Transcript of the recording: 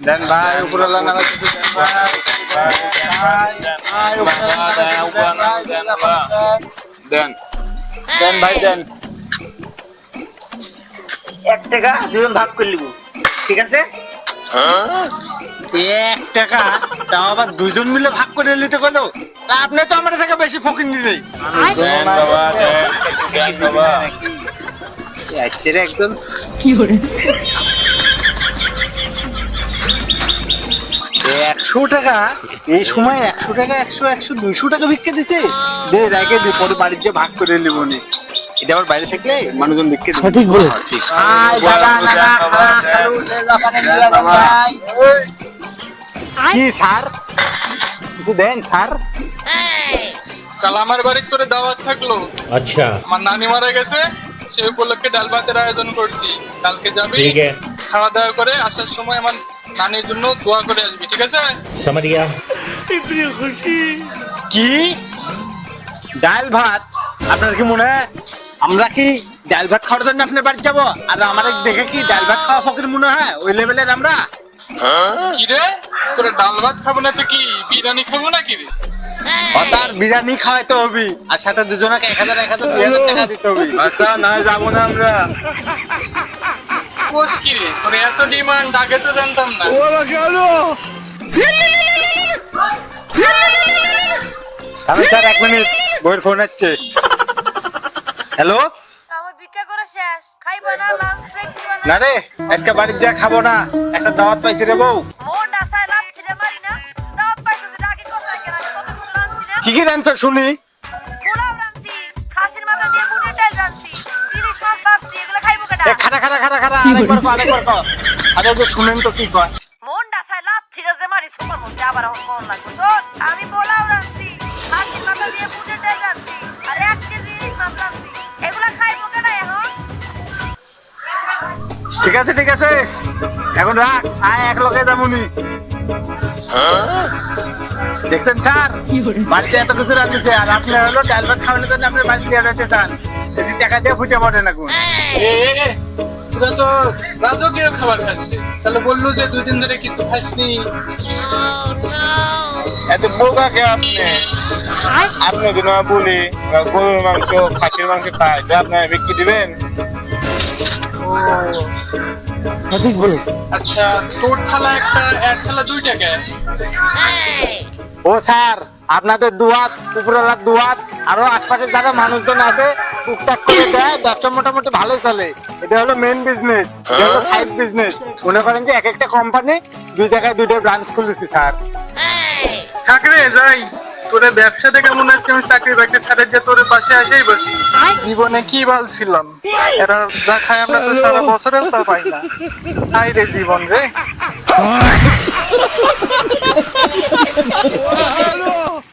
দেন ভাই উপরওয়ালা নামা কিছু দেন ভাই ভাই উপরওয়ালা নামা কিছু দেন ভাই, দেন। দেন ভাই দেন এক টাকা দুজন ভাগ করে নিব ঠিক আছে? এক টাকা? তাও আবার দুজন মিলে ভাগ করে নিতে গেলো? তা আপনি তো আমার থেকে বেশি ফকির নিলেই দেন বাবা দেন কিছু দেন বাবা আসছে রে একদম একশো টাকা? এই সময় একশো টাকা একশো একশো দুইশো টাকা ভিক্ষে দিছে? দে রাখে দে পরে বাড়ির যে ভাগ করে নেব নি। এটা আবার বাইরে থেকে মানুষজন ভিক্ষে দিবে। হ্যাঁ, ঠিক। বলে কি স্যার? কিছু দেন স্যার? কাল আমার বাড়ি করে দাওয়াত থাকল। আচ্ছা। আমার নানি মারা গেছে সেই উপলক্ষে ডাল ভাতের আয়োজন করছি। কালকে যাবি খাওয়া দাওয়া করে আসার সময় আমার নানির জন্য দোয়া করে আসবি ঠিক আছে? সামারিয়া। ইতনি খুশি। কি? ডাল ভাত? আপনার কি মনে আমরা কি ডাল ভাত খাওয়ার জন্য আপনার বাড়ি যাব? আর আমাদের দেখে কি ডাল ভাত খাওয়া ফকির মনে হয়? ওই লেভেলের আমরা? কি রে? তোরা ডাল ভাত খাব না তো কি? বিরিয়ানি খাব না কি রে? তার বিরিয়ানি খাওয়াইতে হবে। আর সাথে দুজনকে এক হাজার এক হাজার দুই হাজার টাকা দিতে হবে। আচ্ছা না যাব না আমরা। কোষ কি রে? তোর এত ডিমান্ড আগে তো জানতাম না। আমি স্যার এক মিনিট বইয়ের ফোন হচ্ছে হ্যালো? আমার ভিক্ষা করে শেষ। খাইবা না লাঞ্চ ব্রেক দিবা না। না রে আজকে বাড়ির যা খাব না একটা দাওয়াত পাইছি রে বউ। কি আসায় লাভ ছিঁড়ে খারা খারা খারা খারা আরেকবার কর আরেকবার কর। আরে যে শুনেন তো কি কয়? মন আসায় লাভ ছিঁড়ে যে মারি সুপার মধ্যে আবার এখন কোন লাগবে। শোন আমি পোলাও রাঁধছি খাসির মাথা দিয়ে বুটের ডাল রাঁধছি আর এক কেজি ইলিশ মাছ রাঁধছি। এগুলো খাইবো কেটা এখন? ঠিক আছে ঠিক আছে। এখন রাখ আয় এক লোকে যাবনি দেখছেন স্যার? বাড়িতে এত কিছু রাখতেছে আর আপনার হলো ডাল ভাত খাওয়ানোর জন্য আপনি বাড়ি দিয়ে রাখতে চান যদি টাকা দিয়ে ফুটে পড়ে না কোন? তোরা তো রাজকীয় খাবার খাসনি তাহলে বলল যে দুই দিন ধরে কিছু খাসনি এত বোকা কে আপনি? আপনি যদি না বলি গরুর মাংস খাসির মাংস খায় যে আপনি বিক্রি দিবেন? আচ্ছা তোর থালা একটা এক থালা দুই টাকা। ও স্যার আপনাদের দুয়াত উপরওয়ালার দুয়াত আরও আশপাশে যারা মানুষজন আছে টুকটাক করে দেয় ব্যবসা মোটামুটি ভালোই চলে। এটা হলো মেন বিজনেস এটা হলো সাইড বিজনেস মনে করেন যে এক একটা কোম্পানি দুই জায়গায় দুইটা ব্রাঞ্চ খুলেছি স্যার। থাকরে যাই। তোরে ব্যবসা দেখে মনে হচ্ছে আমি চাকরি বাকরি ছাড়ে যে তোর পাশে এসেই বসি। জীবনে কি ভাবছিলাম এরা যা খায় আমরা তো সারা বছরেও তা পাই না। হাই রে জীবন রে।